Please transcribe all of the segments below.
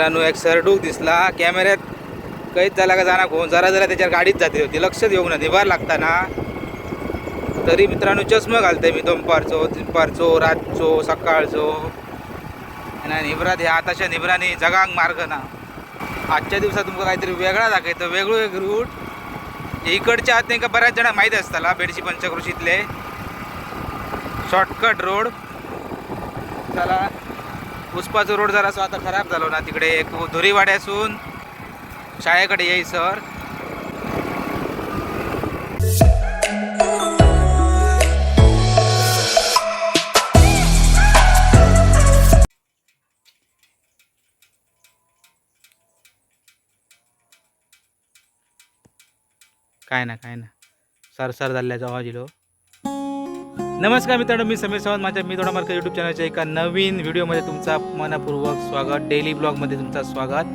मित्रांनो एक सरडूक दिसला. कॅमेऱ्यात कैद झाला का जाणार कोण? जरा जरा त्याच्यावर गाडीत जाते होती. लक्षच येऊ ना निभार लागताना तरी मित्रांनो चष्मा घालतोय मी दुपारचो दुपारचो रातचो सकाळचो. आणि निबरात ह्या आताच्या निबराने जगांक मार्ग ना. आजच्या दिवसात तुमका काहीतरी वेगळा दाखवतो वेगळो एक रूट इकडच्या आत नाही का बऱ्याच जणांना माहीत असताला बेडशी पंचकृषीतले. शॉर्टकट रोड चला. पुष्पाचा रोड जरा आता खराब झालो ना तिकडे एक धुरीवाड्यासून शाळेकडे येई सर. काय ना काय ना. सर सर झाल्याचा आवाज येलो नमस्कार मित्रांनो मी समीर सावंत. माझ्या मी थोडा मार्क यूट्यूब चॅनलच्या एका नवीन व्हिडिओमध्ये तुमचा मनपूर्वक स्वागत. डेली ब्लॉगमध्ये तुमचा स्वागत.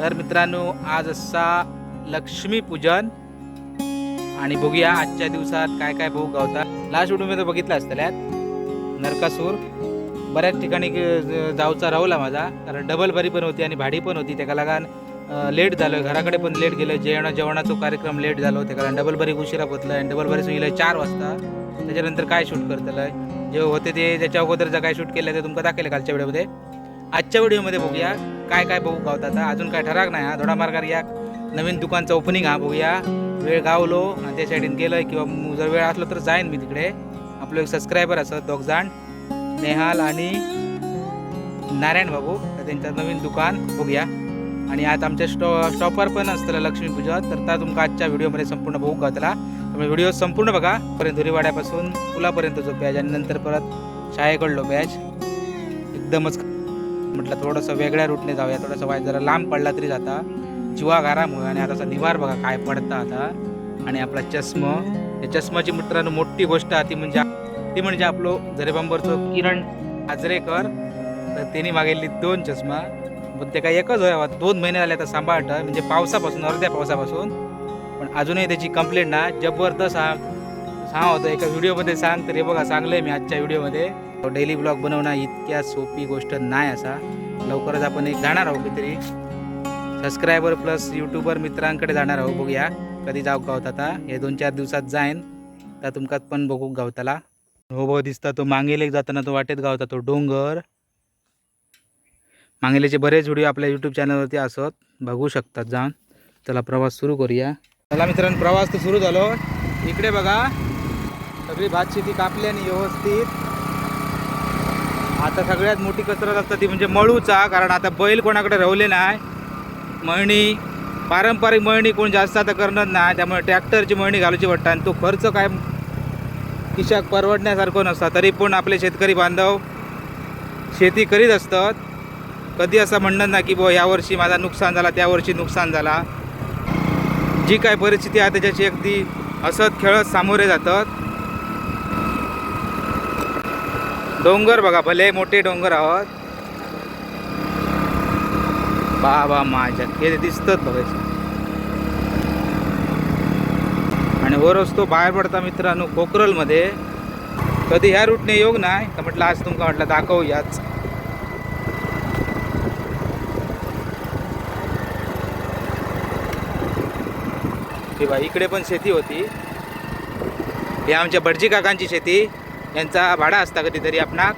तर मित्रांनो आज असा लक्ष्मीपूजन आणि बघूया आजच्या दिवसात काय काय बघू गावतात. लास्ट व्हिडिओमध्ये बघितलं असतल्यात नरकासूर. बऱ्याच ठिकाणी ग- जाऊचा राहुला माझा. कारण डबल बरी पण होती आणि भाडी पण होती. त्याला लागान लेट झालं घराकडे पण लेट गेलं जेवणा जेवणाचा कार्यक्रम लेट झालो. त्या कारण डबल बरी उशिरा पोचला आणि डबल भरी सुईला चार वाजता. त्याच्यानंतर काय शूट करतलं जे होते ते त्याच्या अगोदर काय शूट केलं ते तुमका दाखवलं कालच्या व्हिडिओमध्ये. आजच्या व्हिडिओमध्ये बघूया काय काय बघू गावतात आता. अजून काय ठराक नाही हा. थोडा मार्गार या. नवीन दुकानचं ओपनिंग हा बघूया. वेळ गावलो आणि त्या साईडीन गेलोय किंवा जर वेळ असलो तर जाईन मी तिकडे. आपलं एक सबस्क्रायबर असत दोघजण नेहाल आणि नारायण बाबू त्यांचं नवीन दुकान बघूया. आणि आज आमच्या स्टॉ स्टॉपवर पण असतं लक्ष्मीपूजा तर त्या तुमका आजच्या व्हिडिओमध्ये संपूर्ण बघू गावतला त्यामुळे व्हिडिओ संपूर्ण बघा. परत धुरीवाड्यापासून पुलापर्यंत जो बॅच आणि नंतर परत शाळेकडलो बॅच एकदमच म्हटलं थोडंसं वेगळ्या रूटने जाऊया. थोडंसं वाय जरा लांब पडला तरी जाता. जीवागारामुळे आणि आता असा निवार बघा काय पडता आता. आणि आपला चष्मा. या चष्माची मित्रांनो मोठी गोष्ट आहे ती म्हणजे ती म्हणजे आपलो झरेबांबरचो किरण आजरेकर. तर त्यांनी मागेली दोन चष्मा. पण ते काय एकच व्हावा. दोन महिने झाले आता सांभाळत. म्हणजे पावसापासून अर्ध्या पावसापासून. पण अजूनही त्याची कंप्लेंट ना जबरदस्त हा सांग होतं. एका व्हिडिओमध्ये सांग तर हे बघा सांगलंय मी आजच्या व्हिडिओमध्ये. डेली ब्लॉग बनवणं इतक्या सोपी गोष्ट नाही असा. लवकरच आपण एक जाणार आहोत काहीतरी. सबस्क्रायबर प्लस यूट्यूबर मित्रांकडे जाणार आहोत बघूया. कधी जाऊ गावत आता हे दोन चार दिवसात जाईन. तर तुमकात पण बघू गावताला. हो भाऊ दिसता तो मांगेलेक जाताना तो वाटेत गावता तो डोंगर. मांगेलेचे बरेच व्हिडिओ आपल्या यूट्यूब चॅनलवरती असत. बघू शकतात जाऊन. चला प्रवास सुरू करूया. चला मित्रांनो प्रवास तर सुरू झालो. इकडे बघा. सगळी भात शेती कापली आणि व्यवस्थित. आता सगळ्यात मोठी कसरत असतात ती म्हणजे मळूचा कारण आता बैल कोणाकडे रावले नाही. मळणी पारंपरिक मळणी कोण जास्त आता करणार नाही. त्यामुळे ट्रॅक्टरची मळणी घालूची वाटतं आणि तो खर्च काय किशाक परवडण्यासारखं नसता. तरी पण आपले शेतकरी बांधव शेती करीत असतात. कधी असं म्हणणं ना की बुवा यावर्षी माझा नुकसान झाला त्यावर्षी नुकसान झाला. जी काय परिस्थिती आहे त्याच्याशी अगदी असत खेळत सामोरे जातात. डोंगर बघा भले मोठे डोंगर आहोत. बाबा माझ्या हे दिसतात बघायचे आणि वर तो बाहेर पडता मित्रांनो कोकरलमध्ये. कधी ह्या रूटने योग नाही तर म्हटलं आज तुमका म्हटलं दाखवूयाच. हे इकडे पण शेती होती. हे आमच्या भटजी काकांची शेती. यांचा भाडा असता कधीतरी आपणा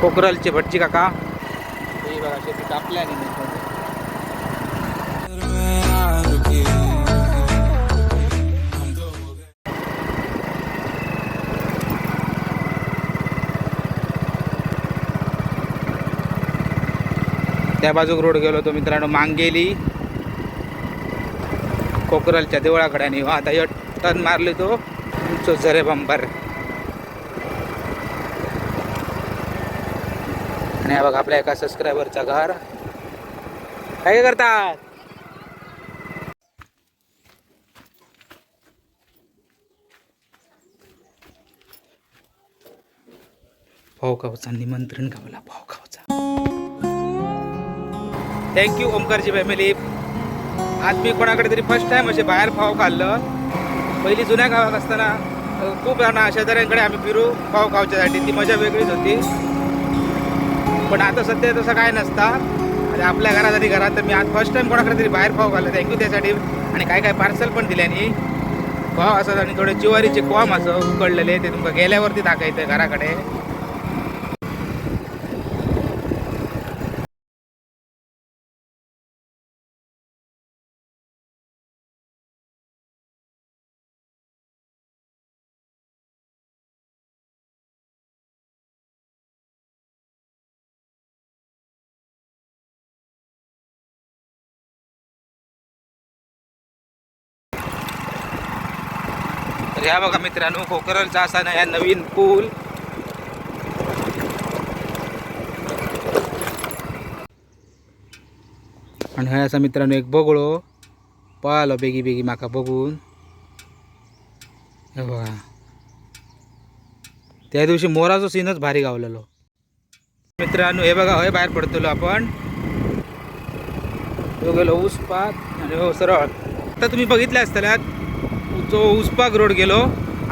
कोकरलचे भटजी काका. हे बघा शेती कापल्या त्या बाजूक रोड गेलो तो मित्रांनो मांगेली. कोकरलच्या देवळाकडे आणि हो, आता य टर्न मारले तो. तुमचं झरे बंबर. आणि बघा आपल्या एका सबस्क्रायबरचा घर. काय काय करतात? भाऊ खाऊचा निमंत्रण गावला भाऊ खाऊचा थँक्यू ओमकारजी फॅमिली आज मी कोणाकडे तरी फर्स्ट टाइम असे बाहेर पाव खाल्लं. पहिली जुन्या गावात असताना खूप जण शेजाऱ्यांकडे आम्ही फिरू पाव खावच्यासाठी ती मजा वेगळीच होती. पण आता सध्या तसं काय नसता. आणि आपल्या घरात आणि घरात तर मी आज फर्स्ट टाइम कोणाकडे तरी बाहेर पाव खाल्लं. थँक्यू त्यासाठी. आणि काय काय पार्सल पण दिल्याने पाव असतात आणि थोडे जिवारीचे कॉम असं उकडलेले ते तुमका गेल्यावरती दाखवायचं घराकडे. तर ह्या बघा मित्रांनो खोकरलचा असा या नवीन पूल. आणि हा असा मित्रांनो एक बगळो. पळालो बेगी बेगी माका बघून. हे बघा. त्या दिवशी मोराचो सीनच भारी गावलेलो. मित्रांनो हे बघा हय बाहेर पडतलो आपण. तो गेलो उसपात आणि हो सरळ. आता तुम्ही बघितले असतल्यात तो उसपाक रोड गेलो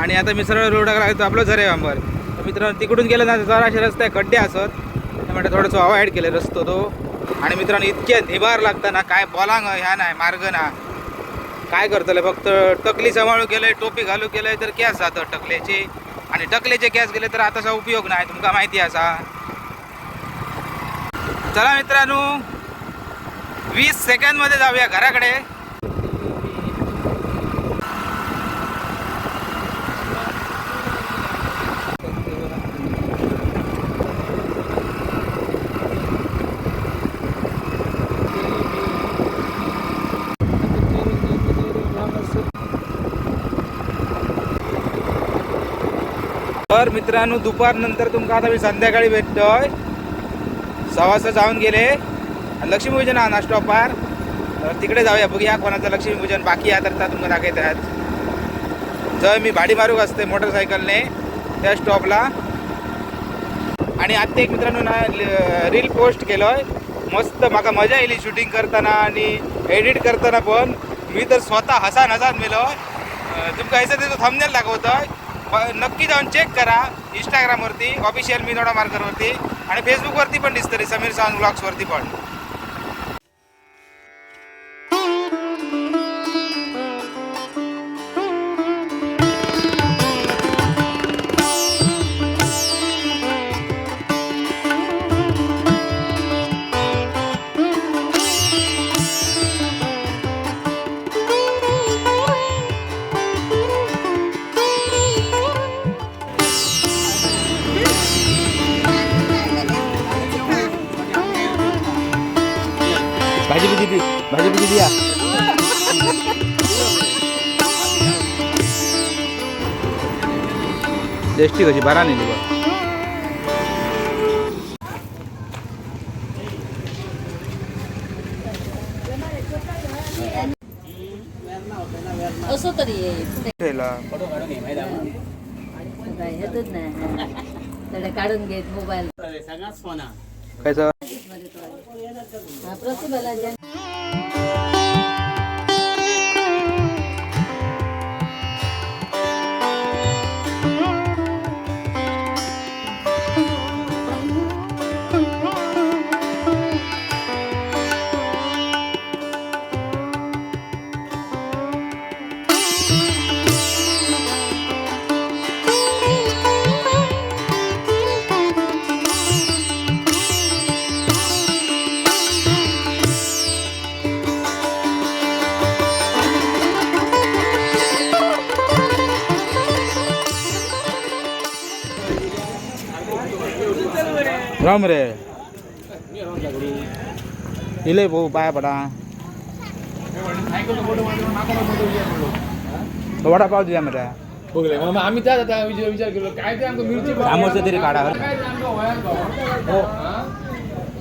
आणि आता मी सरळ रोडाक लागतो आपलं झरे अंबर तर मित्रांनो तिकडून गेलं ना जराशे रस्ते खड्डे असत. म्हणजे थोडंसं अवॉइड केले रस्तो तो. आणि मित्रांनो इतके निभार लागता ना काय बोलांग ह्या नाही मार्ग ना. काय करतले फक्त टकली सांभाळू केलंय टोपी घालू केलंय तर कॅस जातं टकल्याचे? आणि टकल्याचे कॅस गेले तर आताचा उपयोग नाही तुमका माहिती असा. चला मित्रांनो वीस सेकंदमध्ये जाऊया घराकडे. तर मित्रांनो दुपारनंतर तुमका आता मी संध्याकाळी भेटतोय. सहा वाजता जाऊन गेले. लक्ष्मीपूजन हा ना स्टॉपार तर तिकडे जाऊया बघूया कोणाचं लक्ष्मीपूजन बाकी आहे तर त्या तुमका दाखवतात. जर मी भाडी मारूक असते मोटरसायकलने त्या स्टॉपला आणि आत्ता एक मित्रांनो ना रील पोस्ट केलोय. मस्त माका मजा येईल शूटिंग करताना आणि एडिट करताना पण. मी तर स्वतः हसान हसान मेलो तुमका ह्याचा त्याचं थंबनेल दाखवतोय. नक्की जाऊन चेक करा. इंस्टाग्रामवरती ऑफिशियल मी मार्करवरती. आणि फेसबुकवरती पण दिसतं रे समीर सावंत ब्लॉग्सवरती पण. टेस्टी कशी? बरा नाही बघ असं तरी नाही. काढून घेत मोबाईल. कायचं हा, प्रतिभाला राम रे। इले भाऊ पाया पडा वडापाव बघले मग आम्ही त्याच आता विचार विचार केलो काय ते आमचं मिरची समोरचं तरी काढा. आमचं हो हा?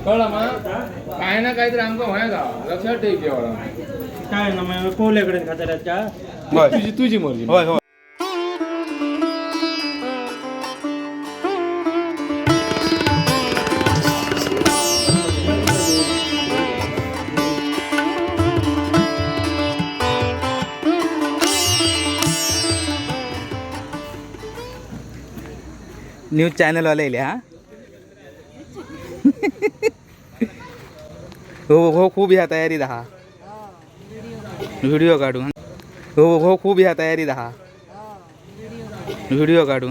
कळलं मग? काय ना काहीतरी आमचं होया गाव. लक्षात ठेव काय ना मग कोवल्याकडे होय. तुझी तुझी मर्जी. होय होय. न्यूज चॅनलवाले येले हा? हो हो खूप ह्या तयारी दहा. व्हिडिओ काढू हो हो खूप ह्या तयारी दहा. व्हिडिओ काढू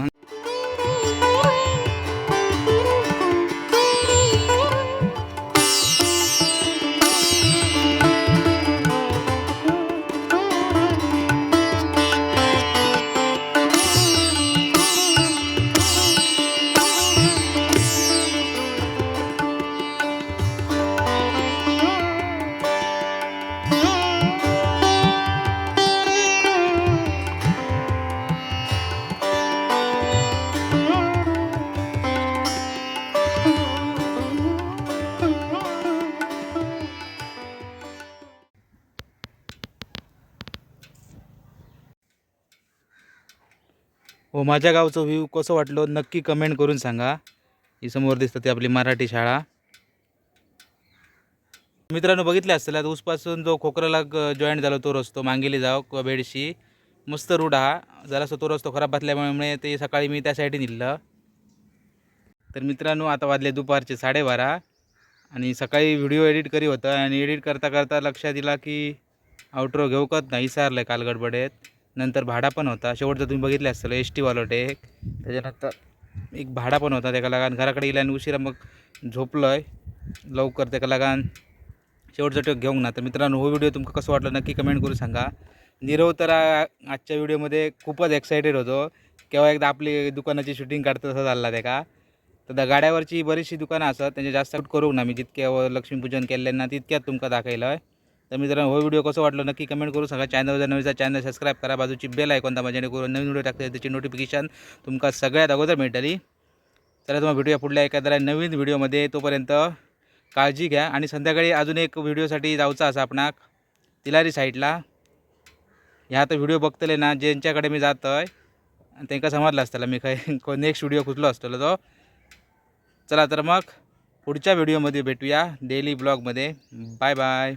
हो माझ्या गावचं व्ह्यू कसं वाटलं नक्की कमेंट करून सांगा. ही समोर दिसतं ती आपली मराठी शाळा. मित्रांनो बघितले असेल आता उसपासून जो खोकराला जॉईंट झाला तो रस्तो मांगेली जाव किंवा बेडशी मस्त रूट हा. जरासा तो रस्तो खराब असल्यामुळे ते सकाळी मी त्या साईडने निघलं. तर मित्रांनो आता वाजले दुपारचे साडेबारा आणि सकाळी व्हिडिओ एडिट करी होतं आणि एडिट करता करता लक्षात दिला की आउटरो घेऊ कत नाही सारलं काल गडबडेत नंतर भाडा पण होता. शेवटचं तुम्ही बघितले असतं एस टी वालोट एक. त्याच्यानंतर एक भाडा पण होता त्याला लागान. घराकडे गेला आणि उशिरा मग झोपलो आहे लवकर त्याला लागान. शेवटचं टोक घेऊन ना. तर मित्रांनो हो व्हिडिओ तुमका कसं वाटलं नक्की कमेंट करून सांगा. निरव तर आजच्या व्हिडिओमध्ये खूपच एक्सायटेड होतो. केव्हा एकदा आपली दुकानाची शूटिंग काढतं तसं चालला त्याका. तर गाड्यावरची बरीचशी दुकानं असतात. त्यांचे जास्त करू ना मी. जितक्या व लक्ष्मीपूजन केलेलं ना तितक्यात तुमका दाखवलं आहे तर मित्रांनो हो व्हिडिओ कसं वाटलं नक्की कमेंट करू सांगा. चॅनल जर चॅनल सबस्क्राईब करा. बाजूची बेल ऐकून दाबा जेणेकरून नवीन व्हिडिओ टाकते त्याची नोटिफिकेशन तुमका सगळ्यात अगोदर मिळतली चला तुम्हाला भेटूया पुढल्या एखाद्या नवीन व्हिडिओमध्ये तोपर्यंत काळजी घ्या. आणि संध्याकाळी अजून एक व्हिडिओसाठी जाऊचा असा आपणाक तिलारी साईडला ह्या तर व्हिडिओ बघतले ना ज्यांच्याकडे मी जातो आहे त्यांना समजलं असतं मी काय नेक्स्ट व्हिडिओ कुठलो असतो तो. चला तर मग पुढच्या व्हिडिओमध्ये भेटूया. डेली ब्लॉगमध्ये बाय बाय